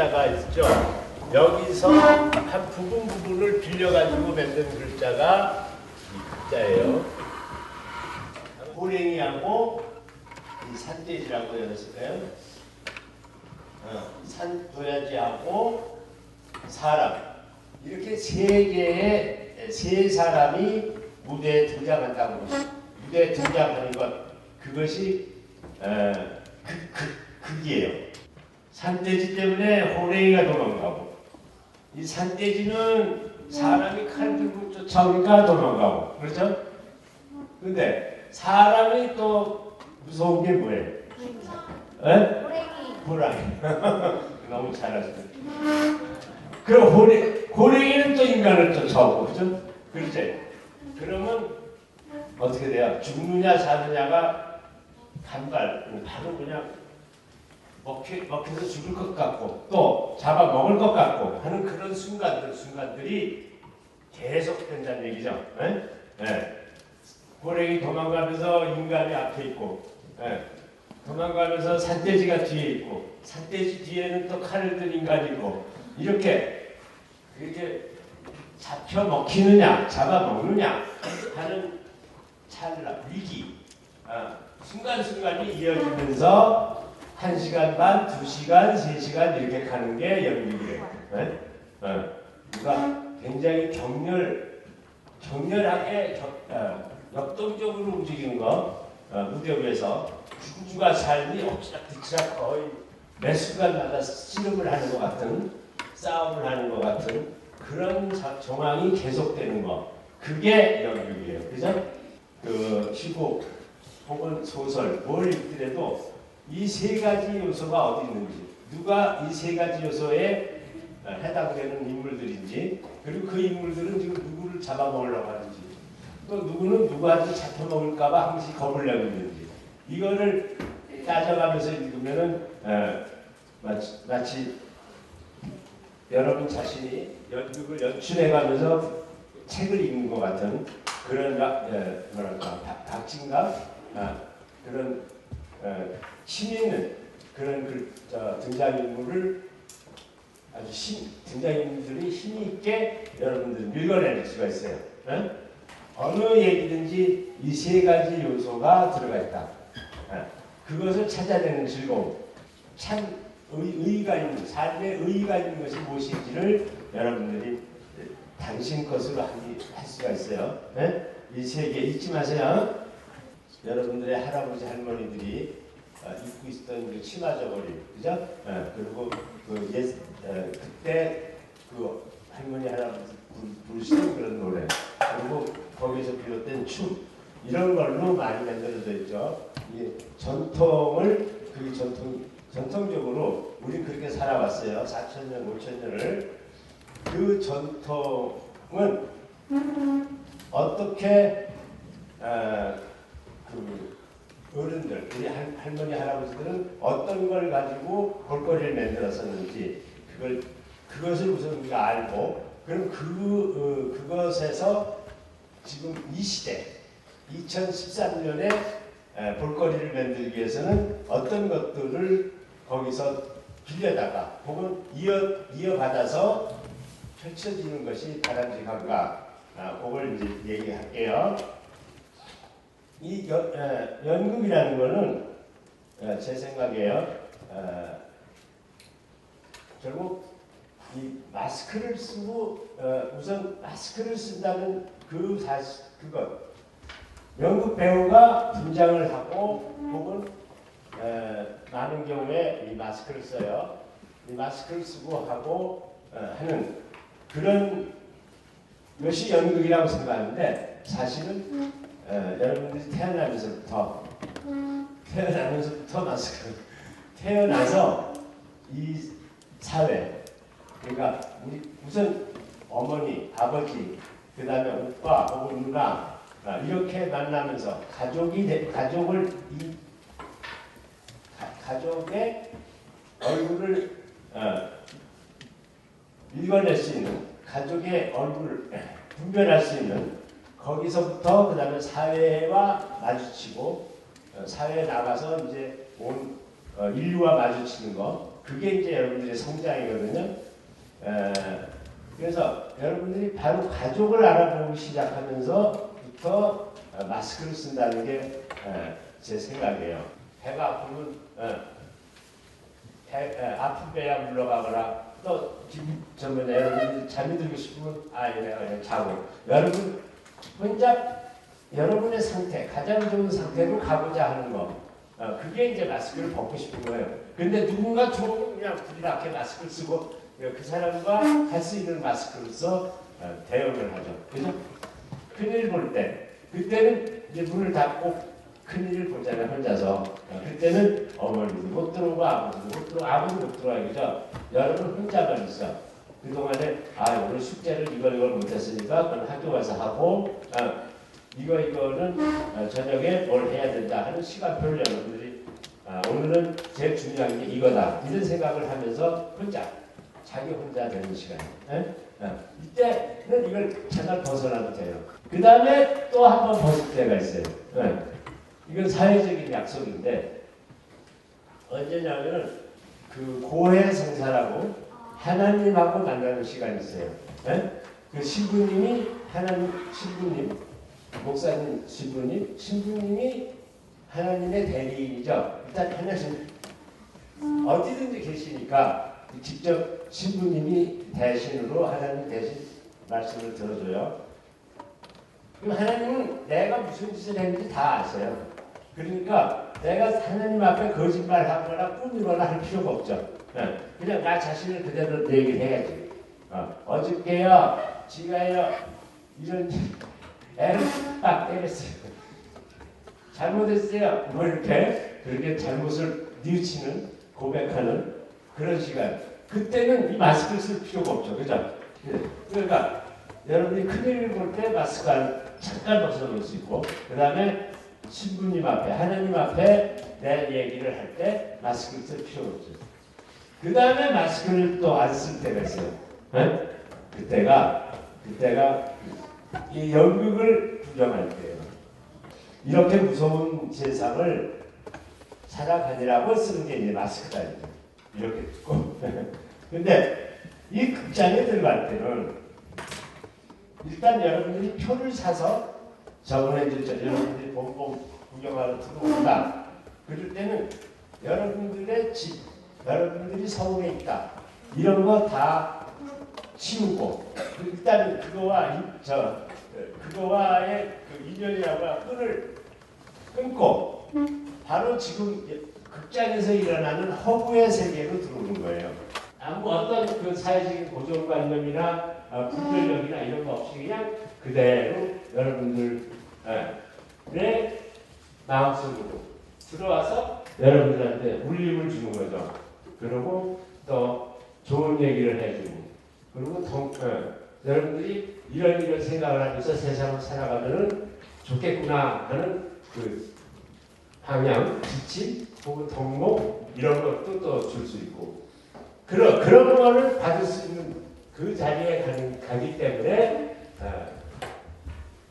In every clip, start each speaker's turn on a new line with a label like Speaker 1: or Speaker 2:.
Speaker 1: 글자가 있죠. 여기서 한 부분 부분을 빌려가지고 만든 글자가 이 글자예요. 호랭이하고 이 산돼지라고 해놨을까요? 어, 산 도야지하고 사람 이렇게 세 개의 세 사람이 무대에 등장한다고 무대에 등장하는 것 그것이 어, 극, 극, 극이에요. 산돼지 때문에 호랭이가 도망가고 이 산돼지는 사람이 칼 들고 쫓아오니까 도망가고 그렇죠? 근데 사람이 또 무서운 게 뭐예요? 에? 호랑이. 너무 잘하시네. 그럼 호랭, 호랭이는 또 인간을 쫓아오고, 그죠? 그렇지? 그러면 어떻게 돼요? 죽느냐 사느냐가 간발, 바로 그냥 먹혀, 먹혀서 죽을 것 같고, 또 잡아먹을 것 같고 하는 그런 순간들, 순간들이 계속 된다는 얘기죠. 예? 예. 호랭이 도망가면서 인간이 앞에 있고, 예. 도망가면서 산돼지가 뒤에 있고 산돼지 뒤에는 또 칼을 든 인간이 있고 이렇게 이렇게 잡혀 먹히느냐 잡아먹느냐 하는 찰나 위기 아, 순간순간이 이어지면서 한 시간 반, 두 시간, 세 시간 이렇게 가는 게 연극이에요. 네? 어, 누가 굉장히 격렬, 격렬하게 격, 어, 역동적으로 움직이는 거 어, 무대 위에서 누가 삶이 엎치락뒤치락 거의 매 순간마다 씨름을 하는 것 같은 싸움을 하는 것 같은 그런 자- 정황이 계속되는 거 그게 연극이에요 그죠? 그 시국 혹은 소설 뭘 읽더라도 이 세 가지 요소가 어디 있는지 누가 이 세 가지 요소에 어, 해당되는 인물들인지 그리고 그 인물들은 지금 누구를 잡아먹으려고 하는지 또 누구는 누구한테 잡혀먹을까봐 항시 겁을 내고 있는지 이거를 따져가면서 읽으면은 어, 마치, 마치 여러분 자신이 연극을 연출해가면서 책을 읽는 것 같은 그런 박- 박진감? 아, 그런 에, 힘 있는 그런 그, 저, 등장인물을 아주 힘, 등장인물들이 힘 있게 여러분들 밀어낼 수가 있어요. 에? 어느 얘기든지 이 세 가지 요소가 들어가 있다. 예. 그것을 찾아내는 즐거움, 참 의, 의가 있는 삶에 의가 있는 것이 무엇인지를 여러분들이 당신 것으로 할 수가 있어요. 이세개 잊지 마세요. 여러분들의 할아버지 할머니들이 어, 입고 있었던 그 치마 저고리, 그죠? 예, 그리고 그 옛, 어, 그때 그 할머니 할아버지 부르- 부르시는 그런 노래, 그리고 거기서 비롯된 춤 이런 걸로 많이 만들어져 있죠. 이 전통을 그 전통 전통적으로 우리 그렇게 살아왔어요. 4천 년, 5천 년을 그 전통은 어떻게 어, 그 어른들, 우리 할, 할머니 할아버지들은 어떤 걸 가지고 볼거리를 만들었었는지 그걸 그것을 우선 우리가 알고 그럼 그 어, 그것에서 지금 이 시대 2013년에 볼거리를 만들기 위해서는 어떤 것들을 거기서 빌려다가 혹은 이어 이어받아서 펼쳐지는 것이 바람직한가 아, 그걸 이제 얘기할게요. 이 연, 에, 연극이라는 에, 제 생각에요. 에, 결국 이 마스크를 쓰고 어, 우선 마스크를 쓴다는 그 사실 그것 연극 배우가 분장을 하고 혹은 에, 많은 경우에 이 마스크를 써요. 이 마스크를 쓰고 하고 어, 하는 그런 것이 연극이라고 생각하는데 사실은 어, 여러분들이 태어나면서부터 태어나면서부터 마스크 태어나서 이 사회 그러니까 우리 우선 어머니 아버지 그 다음에 오빠 혹은 누나 아, 이렇게 만나면서 가족이 돼- 가족을 이 가, 가족의 얼굴을 어, 읽어낼 수 있는 가족의 얼굴을 분별할 수 있는 거기서부터 그 다음에 사회와 마주치고 어, 사회에 나가서 이제 온 어, 인류와 마주치는 거 그게 이제 여러분들의 성장이거든요. 에, 그래서 여러분들이 바로 가족을 알아보기 시작하면서부터 어, 마스크를 쓴다는 게 제 생각이에요. 배가 아프면 어, 배, 에, 아픈 배야 물러가거나 또 기분 저 뭐냐 여러분들 잠이 들고 싶으면 아 내가 그냥 자고 여러분 혼자 여러분의 상태 가장 좋은 상태로 가보자 하는 거 어, 그게 이제 마스크를 벗고 싶은 거예요. 근데 누군가 좋으면 그냥 불이렇게 마스크를 쓰고 그 사람과 할 수 있는 마스크로서 어, 대응을 하죠. 그죠? 큰일 볼 때 그때는 이제 문을 닫고 큰일을 보잖아요 혼자서 어, 그때는 어머니도 못 들어오고 아버지도 못 들어오고 아무도 못 들어와요 그죠? 여러분 혼자만 있어 그동안에 아 오늘 숙제를 이걸 이걸 못했으니까 그건 학교 가서 하고 어, 이거 이거는 어, 저녁에 뭘 해야 된다 하는 시간표를 여러분들이 아, 오늘은 제일 중요한 게 이거다 이런 생각을 하면서 혼자 자기 혼자 되는 시간 에? 어, 이때는 이걸 잠깐 벗어나도 돼요 그 다음에 또 한 번 벗을 때가 있어요 에? 이건 사회적인 약속인데 언제냐면은 그 고해 성사라고 하나님하고 만나는 시간이 있어요. 예? 그 신부님이 하나님 신부님 목사님 신부님 신부님이 하나님의 대리인이죠. 일단 하나님 어디든지 계시니까 직접 신부님이 대신으로 하나님 대신 말씀을 들어줘요. 그럼 하나님은 내가 무슨 짓을 했는지 다 아세요. 그러니까 내가 하나님 앞에 거짓말하거나 꾸미거나 할 필요가 없죠. 예, 그냥 나 자신을 그대로 얘기를 해야지. 어, 저께요 지가요, 이런 애를 딱 때렸어요. 잘못했어요. 뭐 이렇게, 그렇게 잘못을 뉘우치는, 고백하는 그런 시간. 그때는 이 마스크를 쓸 필요가 없죠. 그죠? 예, 그러니까 여러분이 큰일을 볼 때 마스크 잠깐 벗어놓을 수 있고, 그 다음에 신부님 앞에 하나님 앞에 내 얘기를 할 때 마스크를 쓸 필요 없죠. 그 다음에 마스크를 또 안 쓸 때가 있어요. 네? 그때가 그때가 이 연극을 구경할 때예요. 이렇게 무서운 세상을 살아가니라고 쓰는 게 이제 마스크다. 이렇게 듣고. 근데 이 극장에 들어갈 때는 일단 여러분들이 표를 사서 저번에 이제 여러분들이 본봉 구경하러 들어온다. 그럴 때는 여러분들의 집, 여러분들이 서울에 있다. 이런 거 다 치우고 일단 그거와 저 그거와의 그 인연이라고 끈을 끊고 바로 지금 극장에서 일어나는 허구의 세계로 들어오는 거예요. 아무 어떤 그 사회적인 고정관념이나 어, 분별력이나 이런 거 없이 그냥 그대로 여러분들의 마음속으로 들어와서 여러분들한테 울림을 주는 거죠. 그리고 또 좋은 얘기를 해주고 그리고 동, 어, 여러분들이 이런 이런 생각을 하면서 세상을 살아가면은 좋겠구나 하는 그 방향, 지침 혹은 덕목 이런 것도 또 줄 수 있고 그런 그런 거를 받을 수 있는 그 자리에 가는, 가기 때문에 어,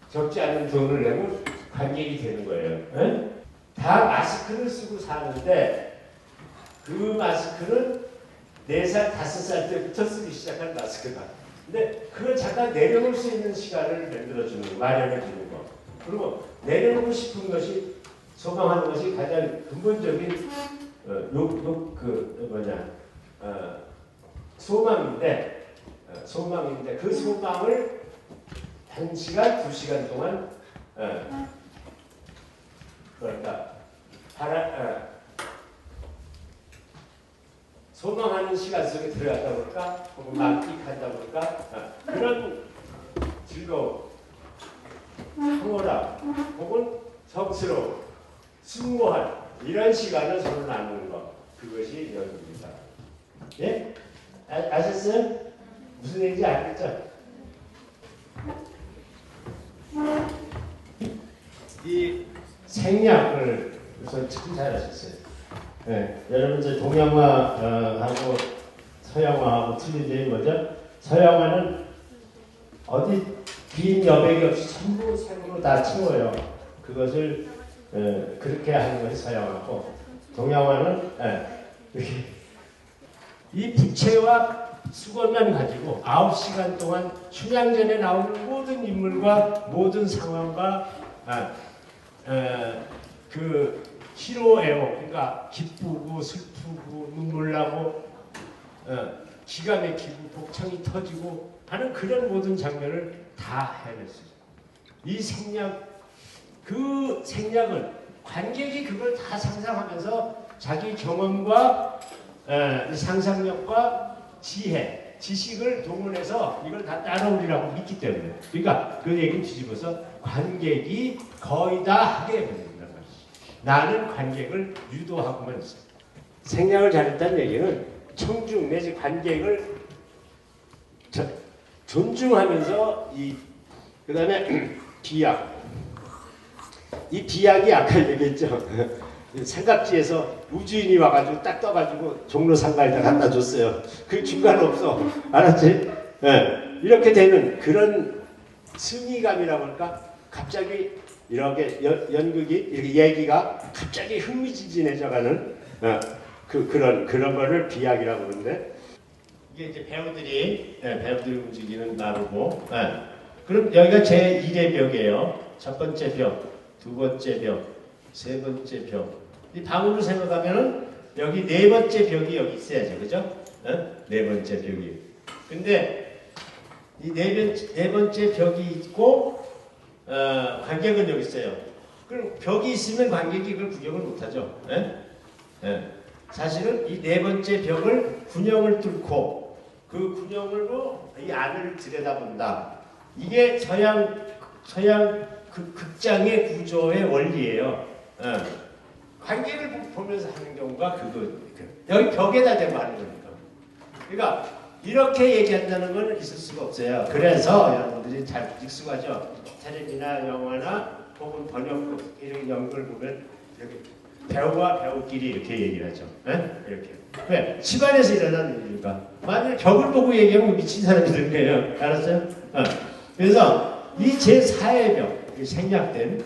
Speaker 1: 적지 않은 돈을 내고 관객이 되는 거예요. 에? 다 마스크를 쓰고 사는데 그 마스크는 4살, 5살 때부터 쓰기 시작한 마스크다. 근데 그걸 잠깐 내려놓을 수 있는 시간을 만들어주는 거, 마련해주는 거. 그리고 내려놓고 싶은 것이, 소망하는 것이 가장 근본적인, 어, 요, 요, 그, 뭐냐, 어, 소망인데, 어, 소망인데, 그 소망을 한 시간, 두 시간 동안, 어, 뭐랄까, 바라, 어, 소망하는 시간 속에 들어갔다 볼까? 혹은 만끽한다 볼까? 어, 그런 즐거움, 황홀함, 혹은 성스러움, 순모한 이런 시간을 서로 나누는 것. 그것이 연구입니다. 예? 아, 아셨어요? 무슨 얘기인지 알겠죠? 이 생략을 우선 참 잘하셨어요. 네, 여러분 이제 동양화하고 서양화하고 틀린 점이 뭐죠? 서양화는 어디 빈 여백이 없이 전부 생으로 다 채워요. 그것을 어, 그렇게 하는 것을 사용하고 동양화는 예, 이렇게 이 부채와 수건만 가지고 9시간 동안 춘향전에 나오는 모든 인물과 모든 상황과 아, 어, 그 희로애호 그러니까 기쁘고 슬프고 눈물 나고 어, 기가 막히고 복창이 터지고 하는 그런 모든 장면을 다 해냈어요. 이 생략 그 생략은 관객이 그걸 다 상상하면서 자기 경험과 어, 상상력과 지혜, 지식을 동원해서 이걸 다 따라오리라고 믿기 때문에 그러니까 그 얘기를 뒤집어서 관객이 거의 다 하게 해버린다 나는 관객을 유도하고만 있어. 생략을 잘했다는 얘기는 청중 내지 관객을 저, 존중하면서 이 그 다음에 비약 이 비약이 아까 얘기했죠 삼각지에서 우주인이 와가지고 딱 떠가지고 종로 상가에다 갖다 줬어요 그 중간 없어 알았지? 예. 이렇게 되는 그런 승리감이라고 할까 갑자기 이렇게 연, 연극이 이렇게 얘기가 갑자기 흥미진진해져가는 어, 그 그런 그런 거를 비약이라고 그러는데 이게 이제 배우들이 예, 배우들이 움직이는 나루고 예. 그럼 여기가 제 1의 벽이에요. 첫 번째 벽, 두 번째 벽, 세 번째 벽. 이 방으로 생각하면은 여기 네 번째 벽이 여기 있어야죠, 그죠? 예? 네 번째 벽이. 근데 이네 네 번째 벽이 있고 어, 관객은 여기 있어요. 그럼 벽이 있으면 관객이 그걸 구경을 못하죠. 예? 예. 사실은 이 네 번째 벽을 군형을 뚫고 그 군형으로 이 안을 들여다본다. 이게 서양 서양 그 극장의 구조의 원리예요. 어. 관객을 보- 보면서 하는 경우가 그거 그- 여기 벽에다 대고 하는 거니까. 그러니까 이렇게 얘기한다는 건 있을 수가 없어요. 그래서 여러분들이 잘 익숙하죠. 텔레비나 영화나 혹은 번역극 이런 연극을 보면 여기 배우와 배우끼리 이렇게 얘기를 하죠. 예? 이렇게. 왜? 집안에서 일어나는 일이니까. 만약 벽을 보고 얘기하면 미친 사람이 되는 거예요. 알았어요? 어. 그래서 이 제4의 벽, 이 생략된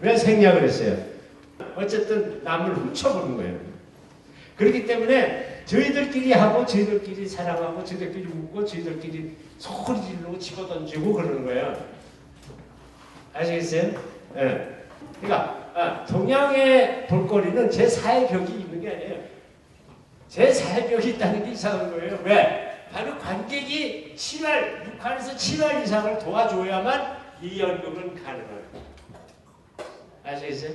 Speaker 1: 왜 생략을 했어요? 어쨌든 남을 훔쳐보는 거예요. 그렇기 때문에 저희들끼리 하고 저희들끼리 사랑하고 저희들끼리 웃고 저희들끼리 소리 지르고 집어던지고 그러는 거예요. 아시겠어요? 예. 그러니까 아, 동양의 볼거리는 제 사의 벽이 있는 게 아니에요. 제 사의 벽이 있다는 게 이상한 거예요. 왜? 바로 관객이 7할, 6할에서 7할 이상을 도와줘야만 이 연극은 가능해요. 아시겠어요?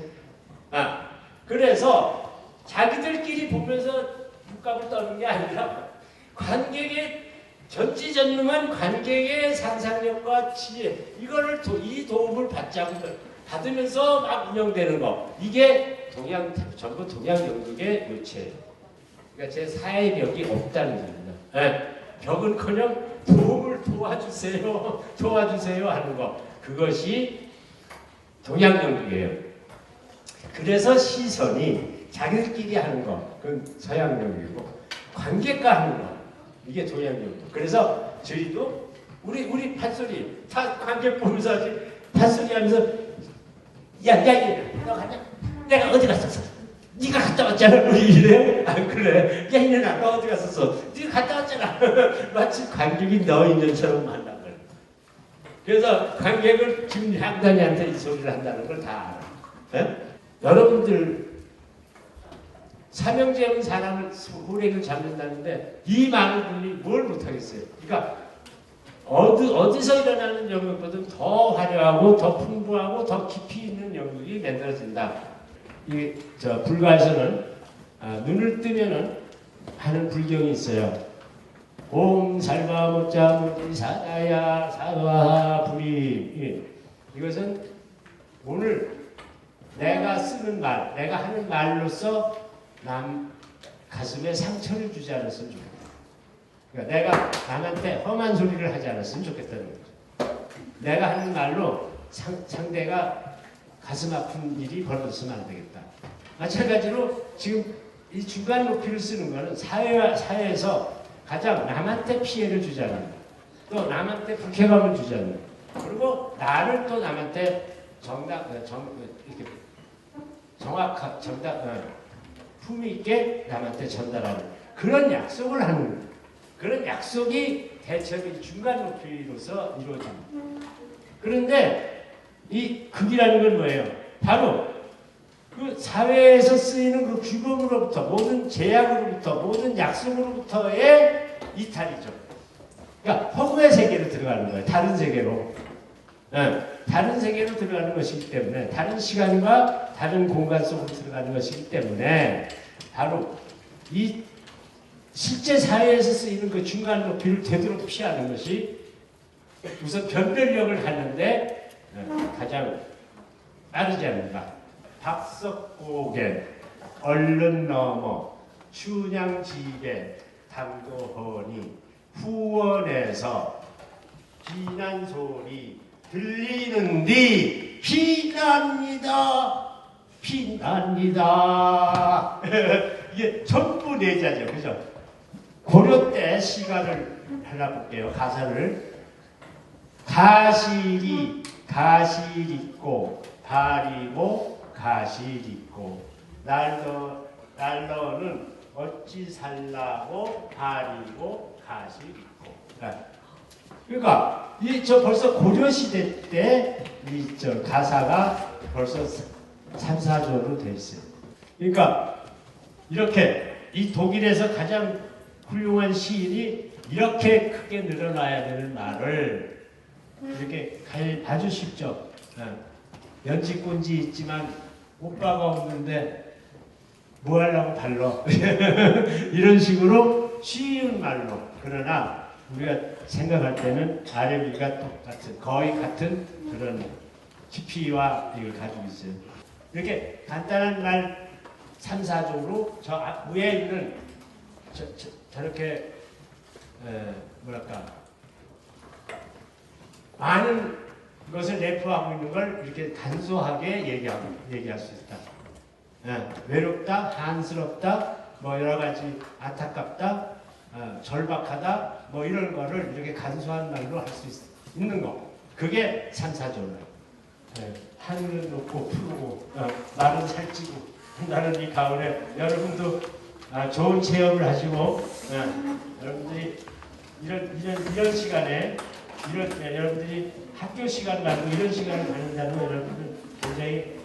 Speaker 1: 아, 그래서 자기들끼리 보면서 육각을 떠는 게 아니라 관객의 전지전능한 관객의 상상력과 지혜 이거를 도, 이 도움을 받자고 받으면서 막 운영되는 거 이게 동양 전부 동양 연극의 요체예요. 그러니까 제 사회 벽이 없다는 겁니다. 예, 벽은커녕 도움을 도와주세요, 도와주세요 하는 거 그것이 동양 연극이에요. 그래서 시선이 자기들끼리 하는 거 그건 서양 연극이고 관객과 하는 거 이게 동양 연극. 그래서 저희도 우리 우리 판소리 다 관객 보면서 하지 판소리 하면서 야야야 너 가냐? 내가 어디 갔었어? 네가 갔다 왔잖아 우리 이래 안 그래? 야 이년아 너 어디 갔었어? 네가 갔다 왔잖아 마치 관객이 너 인연처럼 만난 거야. 그래서 관객을 지금 향단이한테 이 소리를 한다는 걸 다 알아. 예? 여러분들 삼형제 없는 사람을 호랭이를 잡는다는데 이 많은 분이 뭘 못하겠어요. 그러니까 어디, 어디서 일어나는 연극보다 더 화려하고 더 풍부하고 더 깊이 있는 연극이 만들어진다. 이 저 불가에서는 아, 눈을 뜨면은 하는 불경이 있어요. 옴 살바 모자 무지 사다야 사와 불이 예. 이것은 오늘 내가 쓰는 말, 내가 하는 말로서 남 가슴에 상처를 주지 않았으면 좋겠다. 그러니까 내가 남한테 험한 소리를 하지 않았으면 좋겠다는 거죠. 내가 하는 말로 상, 상대가 가슴 아픈 일이 벌어졌으면 안 되겠다. 마찬가지로 지금 이 중간 높이를 쓰는 거는 사회, 사회에서 가장 남한테 피해를 주잖아요. 또 남한테 불쾌감을 주잖아요. 그리고 나를 또 남한테 정답, 어, 정, 어, 이렇게 정확한, 정답, 어, 품위 있게 남한테 전달하는 그런 약속을 하는. 그런 약속이 대체로 중간 높이로서 이루어집니다. 그런데 이 극이라는 건 뭐예요? 바로 그 사회에서 쓰이는 그 규범으로부터 모든 제약으로부터 모든 약속으로부터의 이탈이죠. 그러니까 허구의 세계로 들어가는 거예요. 다른 세계로. 예, 다른 세계로 들어가는 것이기 때문에 다른 시간과 다른 공간 속으로 들어가는 것이기 때문에 바로 이 실제 사회에서 쓰이는 그 중간 높이를 되도록 피하는 것이 우선 변별력을 하는데 예, 가장 빠르지 않는가. 박석고개 얼른 넘어 춘향지게 당도하니 후원에서 비난 소리 들리는디? 피납니다. 피납니다. 이게 전부 내자죠. 그죠? 고려 때 시가를 하나 볼게요. 가사를. 가실이 가실 있고 발이고 가실 있고. 날로 날로는 어찌 살라고 발이고 가실 있고. 네. 그러니까 이 저 벌써 고려 시대 때 이 저 가사가 벌써 3, 4조로 돼 있어요. 그러니까 이렇게 이 독일에서 가장 훌륭한 시인이 이렇게 크게 늘어나야 되는 말을 이렇게 갈 아주 쉽죠. 예. 연지꼰지 있지만 오빠가 없는데 뭐 하려고 달러 이런 식으로 쉬운 말로 그러나 우리가 생각할 때는 아래위가 똑같은 거의 같은 그런 깊이와 이걸 가지고 있어요. 이렇게 간단한 말 3, 4종으로 저 앞- 위에 있는 저, 저, 저렇게 에, 뭐랄까 많은 것을 내포하고 있는 걸 이렇게 단소하게 얘기하고 얘기할 수 있다. 예, 외롭다, 한스럽다, 뭐 여러 가지 안타깝다, 어, 절박하다, 뭐 이런 거를 이렇게 간소한 말로 할 수 있는 거. 그게 삼사조는. 예, 하늘은 높고 푸르고 어, 날은 살찌고 한다는 이 가을에 여러분도 아, 좋은 체험을 하시고 예, 여러분들이 이런 이런 이런 시간에 이런 예, 여러분들이 학교 시간 말고 이런 시간을 건 여러분들 굉장히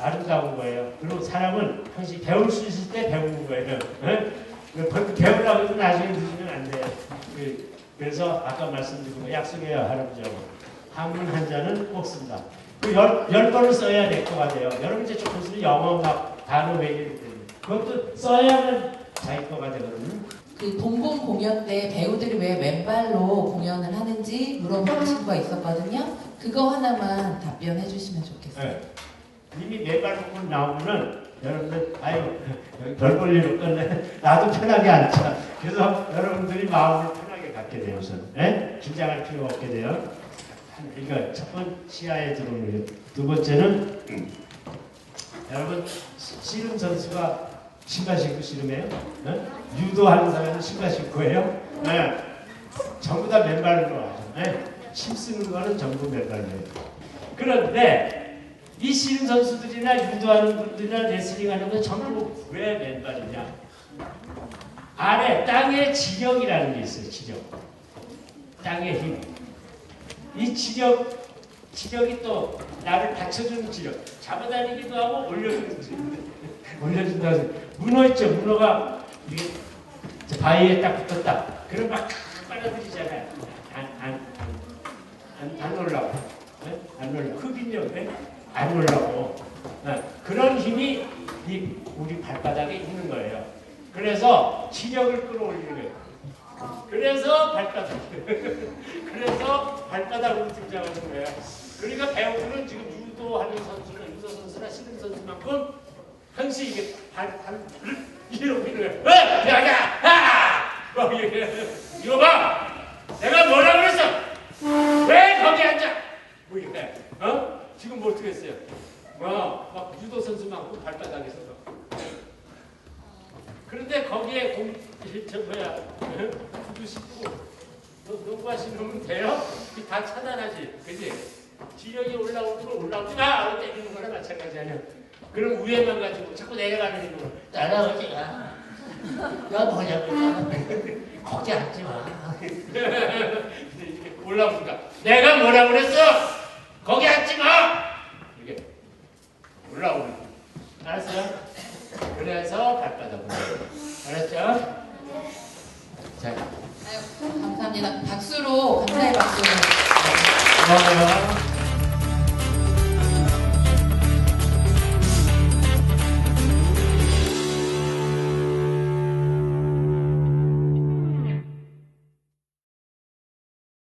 Speaker 1: 아, 름다운 거예요. 그리고 사람은 항상 배울 수 있을 때 배우는 거예요. 예? 그 배- 배우려고 해도 나중에 늦으면 안 돼요. 그, 그래서 아까 말씀드린 거 약속해요 할아버지하고 한문 한 자는 꼭 쓴다. 그 열, 열 번을 써야 될것 같아요. 여러분 이제 조금 있으면 영어 막 단어 때문에 그것도 써야만 자기 거가 되거든요.
Speaker 2: 그 본본 공연 때 배우들이 왜 맨발로 공연을 하는지 물어보는 친구가 있었거든요. 그거 하나만 답변해 주시면 좋겠어요.
Speaker 1: 네. 이미 매발 부분 나오면은 여러분들 아유 여기 별볼 일 없겠네 나도 편하게 앉자 그래서 여러분들이 마음을 편하게 갖게 우선 예? 긴장할 필요가 없게 돼요 그러니까 첫 번째 시야에 들어오는 거죠. 두 번째는 음, 여러분 시- 씨름 선수가 신발 신고 씨름해요? 예? 유도하는 사람은 신발 신고 해요? 예. 전부 다 맨발로 하죠 예? 힘 쓰는 거는 전부 맨발로 해요 그런데 이 씨름 선수들이나 유도하는 분들이나 레슬링 하는 건 전부 왜 맨발이냐? 아래 땅의 지력이라는 게 있어요. 지력. 땅의 힘. 이 지력, 지력이 또 나를 받쳐주는 지력. 잡아다니기도 하고 올려주는 지력. 올려준다. 해서 문어 있죠. 문어가 바위에 딱 붙었다. 그럼 막 빨아들이잖아요. 안, 안, 안, 안 올라와. 네? 안 올라. 흡인력 네? 안 올라고. 네. 그런 힘이 이 우리 발바닥에 있는 거예요. 그래서 치력을 끌어올리는 거예요. 그래서 발바닥. 그래서 발바닥으로 등장하는 거예요. 그러니까 배우들은 지금 유도하는 선수나 유도 선수나 씨름 선수만큼 항상 이게 발, 발, 이러고 있는 거예요. 왜? 야, 야, 하! 막 이렇게. 이거 봐! 내가 뭐라 그랬어? 왜 거기 앉아? 뭐 이렇게. 어? 지금 뭐 어떻게 했어요? 뭐, 막 유도 선수만큼 발바닥에서. 그런데 거기에 공, 저 뭐야 구두 신고 너 농구화 신으면 돼요? 이다 차단하지 그지? 지력이 올라오면 올라오지 마! 때리는 거랑 마찬가지 아니야 그럼 위에만 가지고 자꾸 내려가는 힘으로 날아오지 마. 너 뭐냐고 걱정 하지 마. 이렇게 올라오니까 내가 뭐라 그랬어? 거기 앉지 마. 이게 올라오는. 거. 알았어요? 그래서 발바닥으로. 알았죠? 자,
Speaker 2: 아유, 감사합니다. 박수로 감사의 박수로.
Speaker 1: 고마워요.